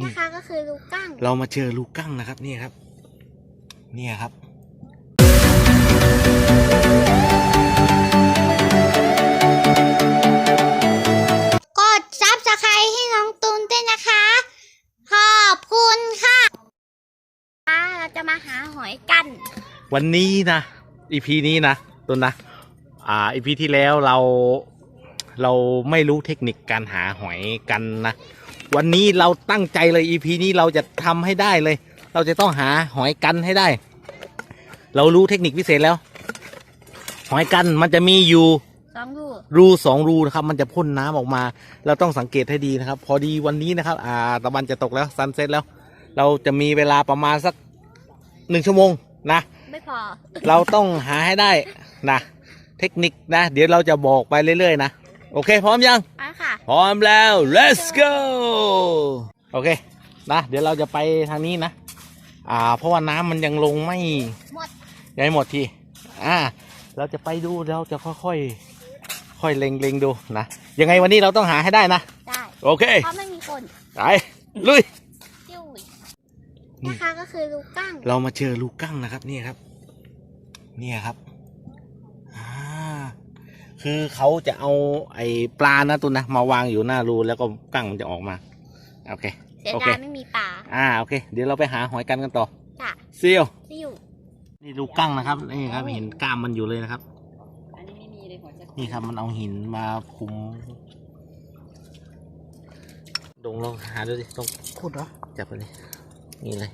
นี่นะคะก็คือลูกกั้ง เรามาเจอลูกกั้งนะครับนี่ครับ เนี่ยครับกดซับสไครต์ให้น้องตูนด้วยนะคะ ขอบคุณค่ะ เราจะมาหาหอยกัน วันนี้นะอีพีนี้นะตุนนะ อ่าอีพีที่แล้วเราเราไม่รู้เทคนิคการหาหอยกันนะ วันนี้เราตั้งใจเลยอีพีนี้เราจะทำให้ได้เลย เราจะต้องหาหอยกันให้ได้ เรารู้เทคนิคพิเศษแล้ว หอยกันมันจะมีอยู่สองลูกรูสองรูนะครับ มันจะพ่นน้ำออกมา เราต้องสังเกตให้ดีนะครับ พอดีวันนี้นะครับ อ่าตะวันจะตกแล้วซันเซ็ตแล้ว เราจะมีเวลาประมาณสักหนึ่งชั่วโมงนะไม่พอเราต้องหาให้ได้นะเทคนิคนะ เดี๋ยวเราจะบอกไปเรื่อยๆนะ โอเค พร้อมยังมาค่ะ พร้อมแล้ว let's go โอเค นะ เดี๋ยวเราจะไปทางนี้นะ อ่า เพราะว่าน้ำมันยังลงไม่หมดยังไม่หมดที อ่า เราจะไปดูเราจะค่อยๆค่อยเล็งๆดูนะ ยังไงวันนี้เราต้องหาให้ได้นะ ได้ โอเคเพราะไม่มีคนไปลุยจิ้วนี่นะคะก็คือลูกกั้ง เรามาเจอลูกกั้งนะครับเนี่ยครับ เนี่ยครับอ่า คือเขาจะเอาไอ้ปลานะตุนนะมาวางอยู่หน้ารูแล้วก็กั้งมันจะออกมาโอเคเสียโอเคดายไม่มีปลาอ่าโอเค เดี๋ยวเราไปหาหอยกันกันต่อจ้ะเซียวจิ้วนี่ลูกกั้งนะครับนี่ครับเห็นกล้ามมันอยู่เลยนะครับ อันนี้ไม่มีเลยหัวจะนี่ครับมันเอาหินมาคุมดงลองหาดูดิต้องขุดเหรอจับไปเลยนี่เลย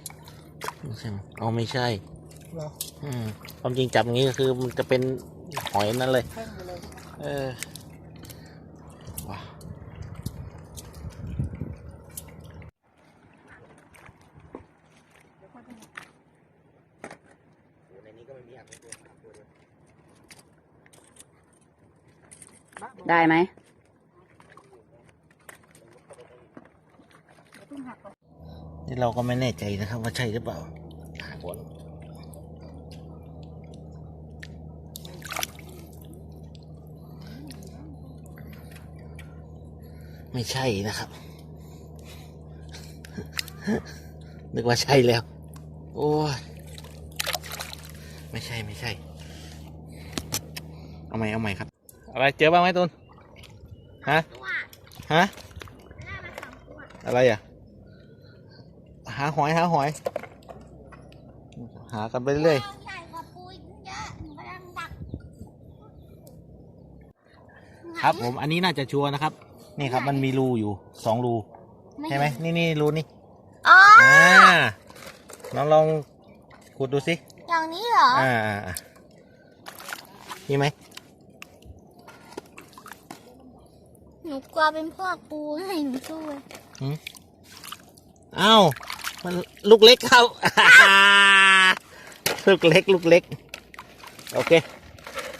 ไม่ใช่มั้งเอาไม่ใช่ เหรออืมความจริงจับอย่างนี้ก็คือมันจะเป็น หอยนั่นเลยเพิ่มไปเลยเออว้าวในนี้ก็ไม่มีอะไรตัวตัวเดียวได้ไหมนี่เราก็ไม่แน่ใจนะครับ ว่าใช่หรือเปล่าหาก่อน ไม่ใช่นะครับ นึกว่าใช่แล้ว โอ้ยไม่ใช่ไม่ใช่ เอาใหม่เอาใหม่ครับ อะไรเจอบ้างไหมตุนฮะตัวฮะได้มาสองตัวอะไรอะ หาหอยหาหอย หากันไปเรื่อยใส่กระปุยเยอะหนูกำลังดักๆครับผมอันนี้น่าจะชัวร์นะครับ นี่ครับมันมีรูอยู่สองรูใช่ไหมนี่นี่รูนี่อ๋ออ่าลองลองขุดดูสิอย่างนี้เหรออ่าอ่าอ่ามีไหมหนูกลัวเป็นพวกปูให้หนูช่วยอ้าวมันลูกเล็กเข้าลูกเล็กลูกเล็ก โอเค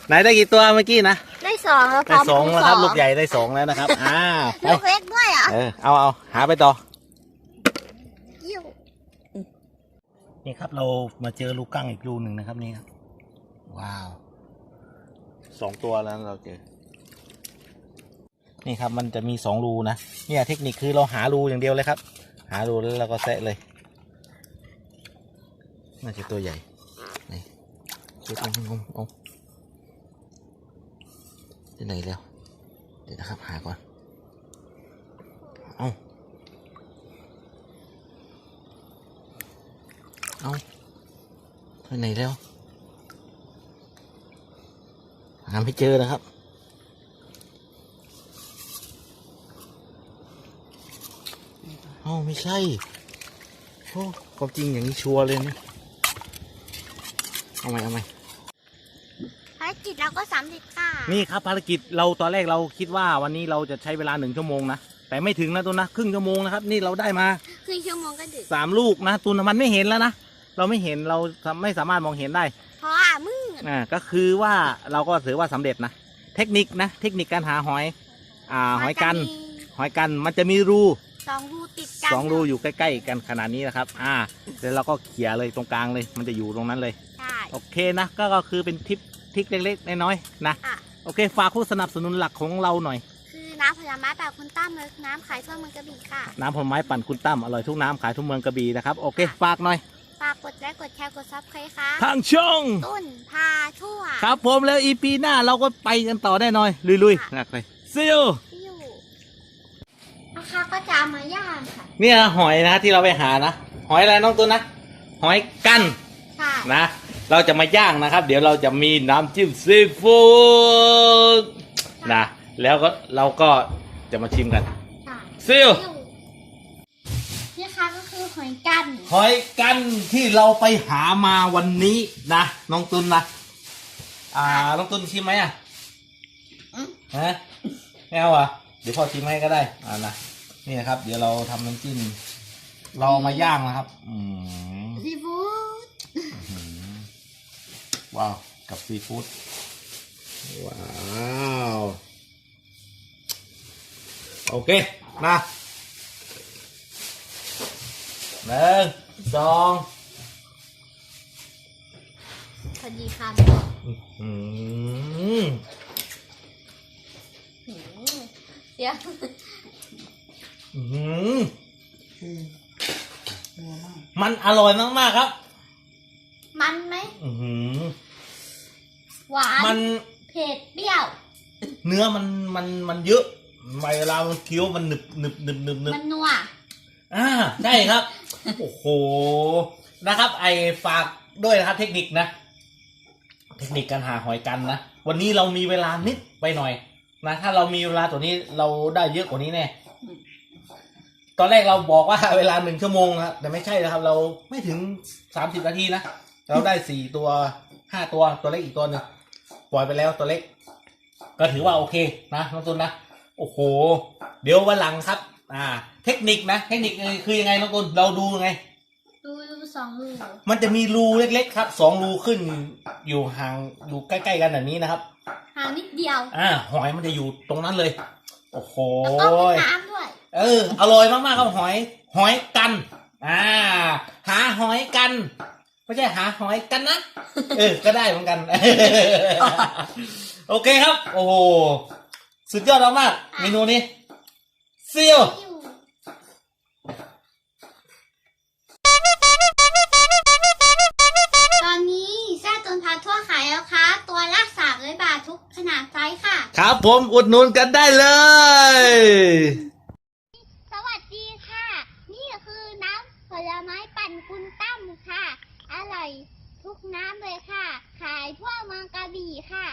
ไหนได้กี่ตัวเมื่อกี้นะได้ สองแล้วพได้ร้อมสองปูแล้วครับลูกใหญ่ได้สองแล้วนะครับอ่าไปลูกเล็กด้วยเหรอะเออเอาเอาหาไปต่อยิ่วนี่ครับเรามาเจอลูกกั้งอีกรูหนึ่งนะครับนี่ครับว้าวสองตัวแล้วเราเจอ นี่ครับมันจะมีสองรูนะเนี่ยเทคนิคคือเราหารูอย่างเดียวเลยครับ หารูแล้วเราก็แซะเลยน่าจะตัวใหญ่นี่ชุดงงงง ที่ไหนแล้วเดี๋ยวนะครับหาก่อนเอาเอาไปไหนแล้ว หาไม่เจอนะครับเอาไม่ใช่โอ้ความจริงอย่างนี้ชัวร์เลยนะเอาไหมเอาไหมภารกิจเราก็สำเร็จ นี่ครับภารกิจเราตอนแรกเราคิดว่าวันนี้เราจะใช้เวลาหนึ่งชั่วโมงนะแต่ไม่ถึงนะตุนนะครึ่งชั่วโมงนะครับนี่เราได้มาครึ่งชั่วโมงก็ดึกสามลูกนะตุนมันไม่เห็นแล้วนะเราไม่เห็นเราไม่สามารถมองเห็นได้ เพราะว่ามืดอ่าก็คือว่าเราก็ถือว่าสำเร็จนะเทคนิคนะเทคนิคการหาหอยอ่าหอยกันมัจะมีหอยกันมันจะมีรูสองรูติดกันสองรูอยู่ใกล้ๆกันขนาดนี้นะครับ อ่าเดี๋ยวเราก็เขี่ยเลยตรงกลางเลย มันจะอยู่ตรงนั้นเลยใช่โอเคนะก็ก็คือเป็นทิปทิกเล็กๆน้อยๆนะค่ะ โอเค ฝากผู้สนับสนุนหลักของเราหน่อย คือน้น้ำผลไม้แบบคุณตั้มเลยน้ำขายทั่วเมืองกระบี่ค่ะ น้ำผลไม้ปั่นคุณตั้มอร่อยทุกน้ำขายทุกเมืองกระบี่นะครับ โอเค ฝากหน่อย ฝากกดไลค์กดแชร์กดซับสไครต์ค่ะทางช่อง ตุ้นพาทั่วครับผมแล้วอีพีหน้าเราก็ไปกันต่อแน่นอนลุยๆนะไปซิลที่อยู่นะคะก็จะเอามาย่างค่ะ เนี่ยหอยนะที่เราไปหานะ หอยอะไรน้องตุนนะ หอยกันใช่นะ เราจะมาย่างนะครับ เดี๋ยวเราจะมีน้ำจิ้มซีฟู้ดนะแล้วก็เราก็จะมาชิมกันใช่ซิลนี่ค่ะก็คือหอยกันหอยกันที่เราไปหามาวันนี้นะน้องตุนนะอ่าน้องตุนชิมไหมอะอืมฮะไม่เอาอะเดี๋ยวพ่อชิมให้ก็ได้อ่านะนี่นะครับ เดี๋ยวเราทำน้ำจิ้มเราเอามาย่างนะครับ อืม ซีฟู้ด ว้าว กับซีฟู้ดว้าว โอเค มาหนึ่งสองพอดีคอืมำเสียงอืมมันอร่อยมาก ๆ ครับ มัน เผ็ดเปรี้ยว เนื้อมันมันมันเยอะเวลามันเคี้ยวมันหนึบหนึบหนึบหนึบหนึบมันนัว อ่าใช่ครับ โอ้โหนะครับ ไอฝากด้วยนะครับเทคนิคนะ เทคนิคการหาหอยกันนะ วันนี้เรามีเวลานิดไปหน่อยนะถ้าเรามีเวลาตัวนี้เราได้เยอะกว่านี้แน่ ตอนแรกเราบอกว่าเวลาหนึ่งชั่วโมงนะครับแต่ไม่ใช่นะครับ เราไม่ถึงสามสิบนาทีนะ เราได้สี่ตัวห้าตัวตัวเล็กอีกตัวหนึ่ง ปล่อยไปแล้วตัวเล็ก ก็ถือว่าโอเคนะน้องตุนนะโอ้โห เดี๋ยววันหลังครับ อ่า เทคนิคนะเทคนิคคือยังไงน้องตุนเราดูยังไงดูดูสองมือมันจะมีรูเล็กๆ ครับสองรูขึ้นอยู่ห่างอยู่ใกล้ๆกันแบบนี้นะครับห่างนิดเดียว อ่าหอยมันจะอยู่ตรงนั้นเลย โอ้โหแล้วก็มีน้ำด้วยเอออร่อยมากๆครับหอย หอยกัน อ่า หาหอยกัน ไม่ใช่หาหอยกันนะ เออ ก็ได้เหมือนกัน โอเคครับ โอ้โห สุดยอดมากๆเมนูนี้เซียวตอนนี้แซ่ตุนพาทั่วขายแล้วค่ะ ตัวละสามร้อยบาททุกขนาดไซส์ค่ะ ครับผมอุดหนุนกันได้เลย สวัสดีค่ะ นี่คือน้ำผลไม้ปั่นคุณตั้มค่ะ อร่อยทุกน้ำเลยค่ะ ขายทั่วเมืองกระบี่ค่ะ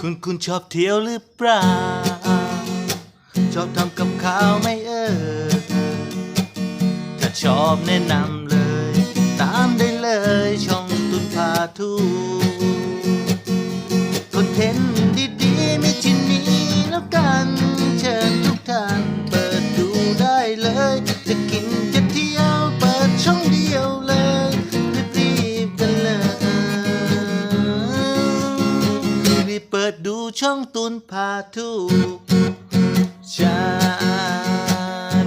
คุณคุณชอบเที่ยวหรือเปล่า ชอบทำกับข้าวไม่เออ ถ้าชอบแนะนำเลย ตามได้เลยช่องตุนพาทู องตุนพาทูชา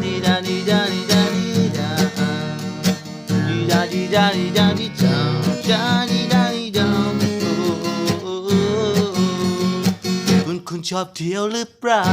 ดีดาดีดาดีดาดีดาดีดาดีดาดีดาดีดาชาดีดาดีดาโอ้คุณคุณชอบเที่ยวหรือเปล่า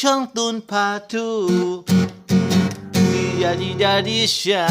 ช่องตุนพาทูดีดาดีดาดีชา